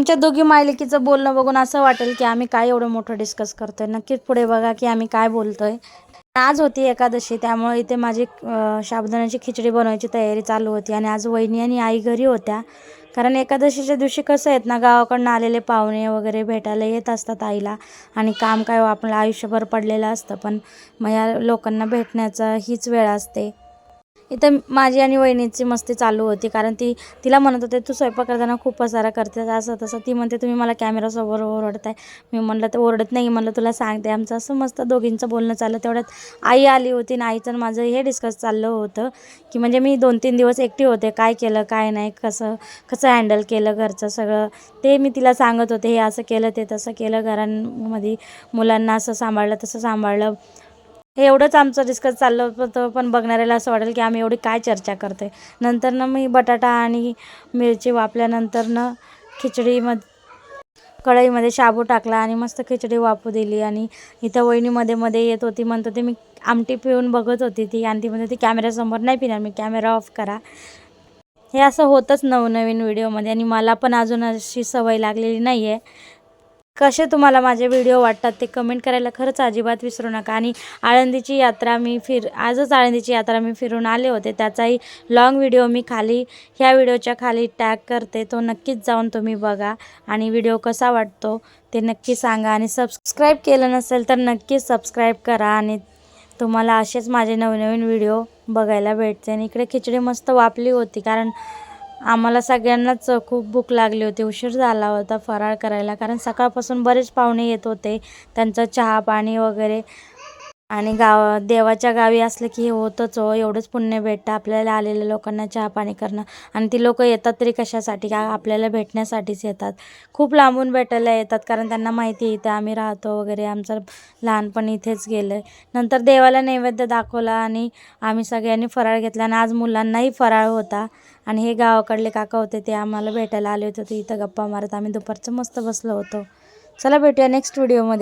आमच्या दोघी मायलिकीचं बोलणं बघून असं वाटेल की आम्ही काय एवढं मोठं डिस्कस करतोय. नक्कीच पुढे बघा की आम्ही काय बोलतोय. आज होती एकादशी त्यामुळे इथे माझी अं, खिचडी बनवायची तयारी चालू होती आणि आज वहिनी आणि आई घरी होत्या. कारण एकादशीच्या दिवशी कसं आहेत ना गावाकडनं आलेले पाहुणे वगैरे भेटायला येत असतात आईला आणि काम काय हो, आपलं आयुष्यभर पडलेलं असतं. पण मग या लोकांना भेटण्याचा हीच वेळ असते. इथं माझी आणि वहिनीची मस्ती चालू होती कारण ती तिला म्हणत होते तू स्वयंपाक करताना खूप पसारा करते असं तसं. ती म्हणते तुम्ही मला कॅमेरासमोर ओरडताय. मी म्हणलं तर ओरडत नाही म्हणलं तुला सांगते आमचं असं मस्त दोघींचं बोलणं चाललं तेवढ्यात आई आली होती आणि आईचं माझं हे डिस्कस चाललं होतं की म्हणजे मी दोन तीन दिवस एकटी होते काय केलं काय नाही कसं कसं हँडल केलं घरचं सगळं ते मी तिला सांगत होते हे असं केलं ते तसं केलं घरांमध्ये मुलांना असं सांभाळलं तसं सांभाळलं हे एवढंच आमचं डिस्कस चाललं होतं पण बघणाऱ्याला असं वाटेल की आम्ही एवढी काय चर्चा करते नंतर ना मी बटाटा आणि मिरची वापल्यानंतर ना खिचडीमध कढईमध्ये शाबू टाकला आणि मस्त खिचडी वापू दिली. आणि इथं वहिनीमध्ये मध्ये मध्ये येत होती म्हणत होती मी आमटी पिऊन बघत होती ती. आणि ती म्हणत होती कॅमेऱ्यासमोर नाही पिणार मी कॅमेरा ऑफ करा. हे असं होतंच नवनवीन व्हिडिओमध्ये आणि मला पण अजून अशी सवय लागलेली नाही आहे कसे तुम्हाला माझे व्हिडिओ वाटतात ते कमेंट करायला खरंच अजिबात विसरू नका. आणि आळंदीची यात्रा मी फिर आजच आळंदीची यात्रा मी फिरून आले होते. त्याचाही लॉंग व्हिडिओ मी खाली ह्या व्हिडिओच्या खाली टॅग करते. तो नक्कीच जाऊन तुम्ही बघा आणि व्हिडिओ कसा वाटतो ते नक्की सांगा. आणि सबस्क्राईब केलं नसेल तर नक्कीच सबस्क्राईब करा आणि तुम्हाला असेच माझे नवनवीन व्हिडिओ बघायला भेटते. आणि इकडे खिचडी मस्त वापली होती कारण आम्हाला सगळ्यांनाच खूप भूक लागली होती. उशीर झाला होता फराळ करायला. कारण सकाळपासून बरेच पाहुणे येत होते. त्यांचं चहा पाणी वगैरे आणि गाव देवाच्या गावी असलं की हे होतंच हो एवढंच पुण्य भेटतं आपल्याला आलेल्या लोकांना चहा पाणी करणं. आणि ती लोकं येतात तरी कशासाठी? का आपल्याला भेटण्यासाठीच येतात? खूप लांबून भेटायला येतात कारण त्यांना माहिती आहे इथं आम्ही राहतो वगैरे. आमचं लहानपण इथेच गेलं आहे नंतर देवाला नैवेद्य दाखवला आणि आम्ही सगळ्यांनी फराळ घेतला आणि आज मुलांनाही फराळ होता. आणि हे गावाकडले काका होते ते आम्हाला भेटायला आले होते. ते इथं गप्पा मारत आम्ही दुपारचं मस्त बसलो होतो. चला भेटूया नेक्स्ट व्हिडिओमध्ये